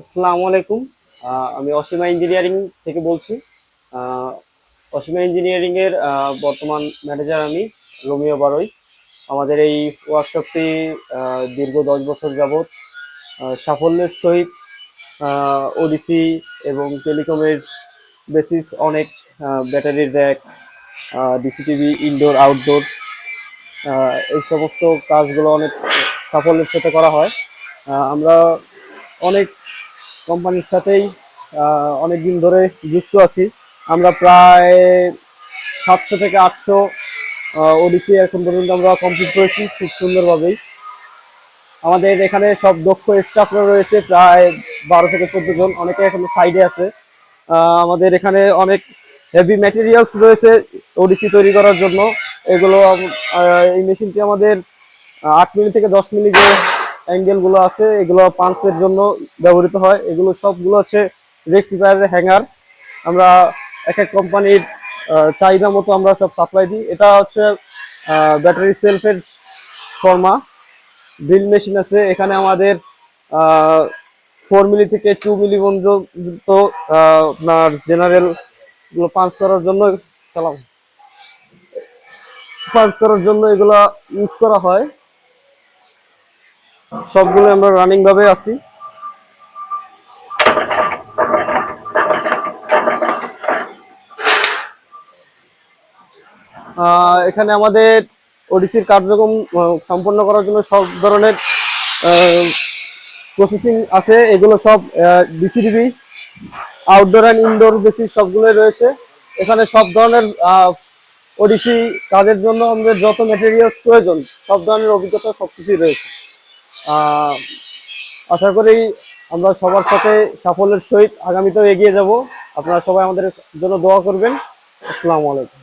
আসসালামু আলাইকুম। আমি অসীমা ইঞ্জিনিয়ারিং থেকে বলছি। অসীমা ইঞ্জিনিয়ারিং এর বর্তমান ম্যানেজার আমি রোমিও বারই। আমাদের এই ওয়ার্কশপটি দীর্ঘ দশ বছর যাবৎ সাফল্যের সহিত ওডিসি এবং টেলিকমের বেসিস অনেক ব্যাটারির র্যাক ডিসিটিভি ইনডোর আউটডোর এই সমস্ত কাজগুলো অনেক সাফল্যের সাথে করা হয়। আমরা অনেক কোম্পানির সাথেই অনেক দিন ধরে যুক্ত আছি। আমরা প্রায় সাতশো থেকে আটশো ওডিসি এখন পর্যন্ত আমরা কমপ্লিট করেছি খুব সুন্দরভাবেই। আমাদের এখানে সব দক্ষ স্টাফরা রয়েছে, প্রায় বারো থেকে চোদ্দ জন। অনেকে এখন সাইডে আছে। আমাদের এখানে অনেক হেভি ম্যাটেরিয়ালস রয়েছে ওডিসি তৈরি করার জন্য। এগুলো এই মেশিনটি আমাদের আট মিনিট থেকে দশ যে অ্যাঙ্গেলগুলো আছে, এগুলো পাঞ্চের জন্য ব্যবহৃত হয়। এগুলো সবগুলো হচ্ছে রেক্টিফায়ারের হ্যাঙ্গার। আমরা এক এক কোম্পানির চাহিদা মতো আমরা সব সাপ্লাই দিই। এটা হচ্ছে ব্যাটারি সেলফের ফর্মা ড্রিল মেশিন আছে। এখানে আমাদের ফোর মিলি থেকে টু মিলি পর্যন্ত আপনার জেনারেল পাঞ্চ করার জন্য চালাম পাঞ্চ করার জন্য এগুলা ইউজ করা হয়। সবগুলো আমরা রানিং ভাবে আছি। এখানে আমাদের ওডিসির কার্যক্রম সম্পন্ন করার জন্য সব ধরনের প্রসেসিং আছে। এগুলো সব DCDB outdoor and indoor basis সবগুলোই রয়েছে। এখানে সব ধরনের ওডিসি কাজের জন্য আমাদের যত ম্যাটেরিয়ালস প্রয়োজন, সব ধরনের অভিজ্ঞতা সবকিছুই রয়েছে। আশা করি আমরা সবার সাথে সাফল্যের সহিত আগামীতেও এগিয়ে যাব। আপনারা সবাই আমাদের জন্য দোয়া করবেন। আসসালামু আলাইকুম।